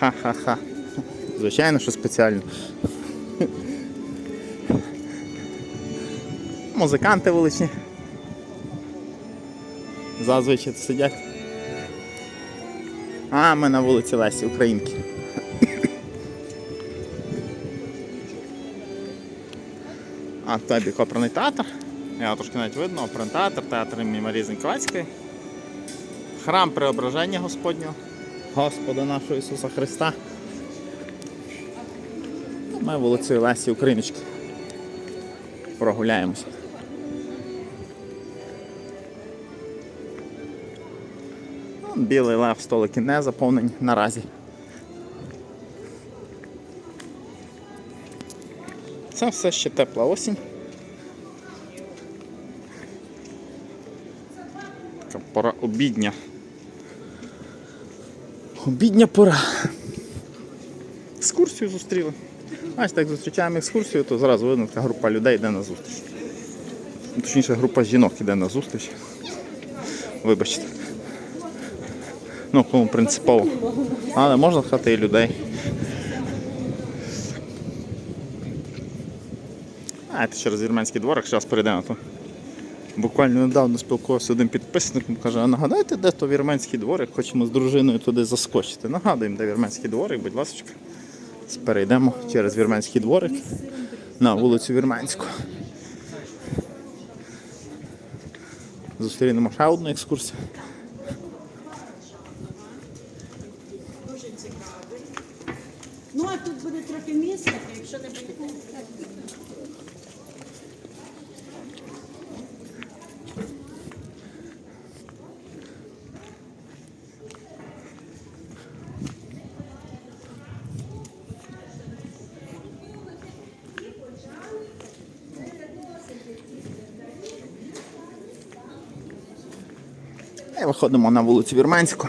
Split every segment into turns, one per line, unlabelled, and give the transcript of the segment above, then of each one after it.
Ха-ха-ха. Звичайно, що спеціально. Музиканти вуличні. Зазвичай сидять. А, ми на вулиці Лесі, Українки. А тобі оперний театр. Я трошки навіть видно, оперний театр, театр імені Марії Зіньковецької. Храм Преображення Господнього, Господа нашого Ісуса Христа. Ми вулицею Лесі Україночки. Прогуляємося. Білий лев, столики не заповнені наразі. Це все ще тепла осінь. Така пора обідня. Обідня пора. Екскурсію зустріли. Знаєте, як зустрічаємо екскурсію, то зразу видно, така група людей йде на зустріч. Ну, Точніше, група жінок йде на зустріч. Вибачте. Ну, кому принципово. Але можна сказати і людей. Знаєте, через вірменський дворик, зараз перейдемо. Буквально недавно спілкувався з одним підписником, каже, а нагадайте, де то вірменський дворик, хочемо з дружиною туди заскочити. Нагадуємо, де вірменський дворик, будь ласка. Перейдемо через вірменський дворик на вулицю Вірменську. Зустрінемо ще одну екскурсію.
Ну, а тут буде трохи місця, якщо не буде.
І виходимо на вулицю Вірменську.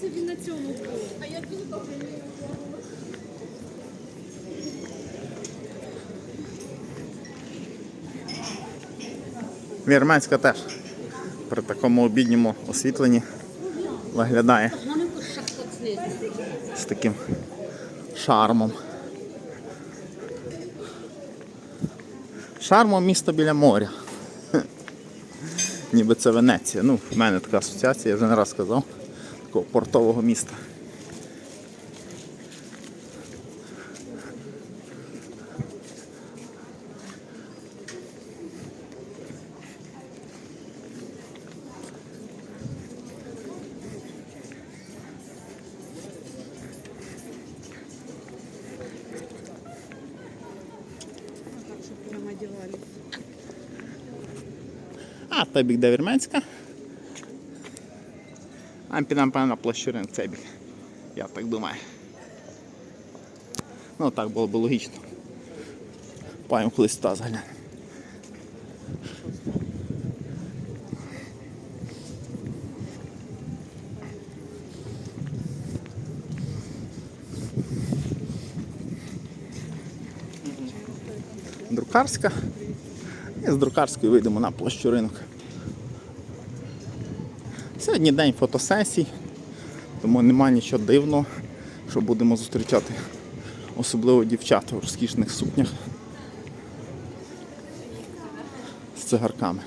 собі на цьому. А я тут
Вірменська теж при такому обідньому освітленні виглядає з таким шармом. Шармом міста біля моря. Ніби це Венеція. Ну, в мене така асоціація, я вже не раз сказав, такого портового міста. А, той бік де Вірменська. А підемо на площу ринок цей бік. Я так думаю. Ну так було б логічно. Паємо колись туди заглянемо. Друкарська. З друкарської вийдемо на площу ринок. Сьогодні день фотосесій, тому нема нічого дивного, що будемо зустрічати особливо дівчат у розкішних сукнях з цигарками.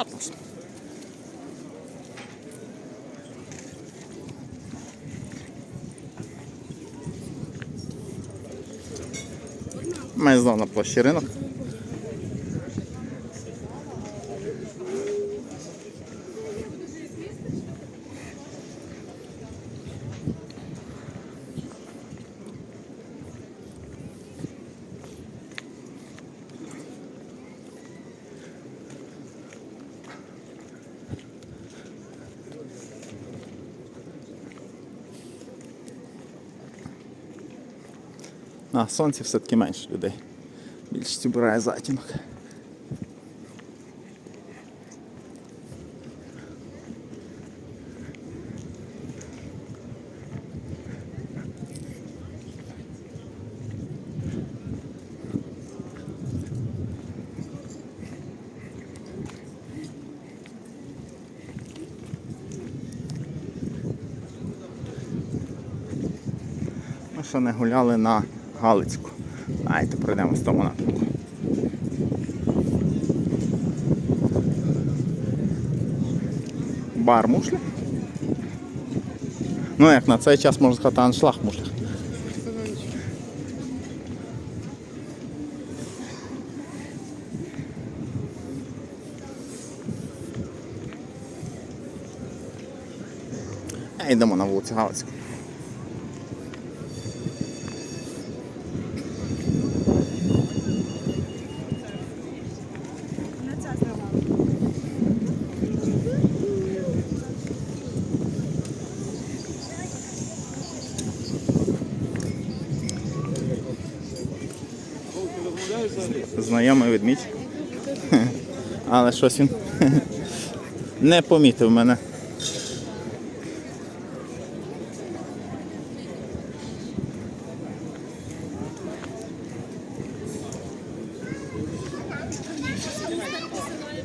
Атлас. Ми знову на площі ринок. На сонці все-таки менше людей. Більшість обирає затінок. Ми ще не гуляли на Галицьку. Давайте пройдемо з тому напрямку. Бар мушлі. Ну як на цей час можна сказати аншлаг мушлі. А йдемо на вулицю Галицьку. Знайомий ведмідь. Але щось він не помітив мене.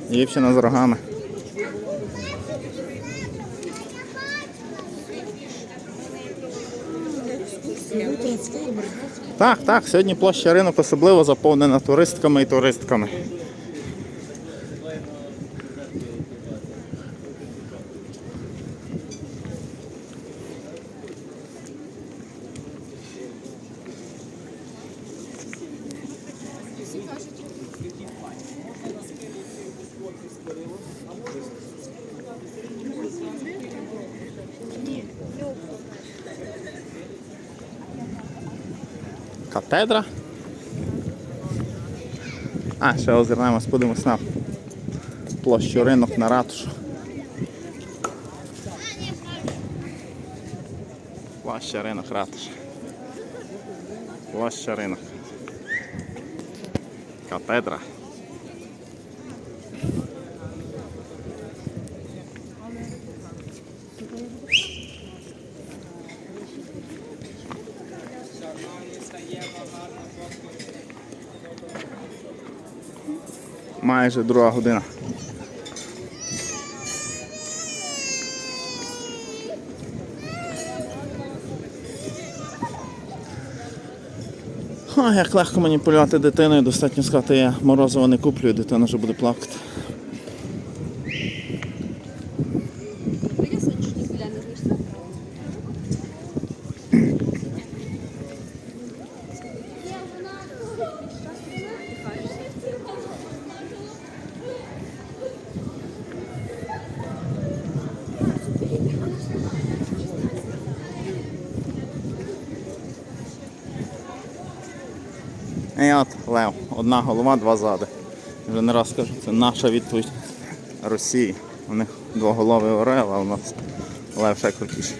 Дівчина з рогами. Так, так, сьогодні площа ринок особливо заповнена туристками і туристками. Катедра. А, ще озирнемось, подивимось на площу ринок на ратушу. Площа ринок ратуша. Площа ринок. Катедра. Майже друга година. О, як легко маніпулювати дитиною, достатньо сказати, я морозиво не куплю, і дитина вже буде плакати. І от Лев, одна голова, два зади. Вже не раз кажу, це наша відповідь Росії. У них двоголовий орел, а у нас Лев ще крутіший.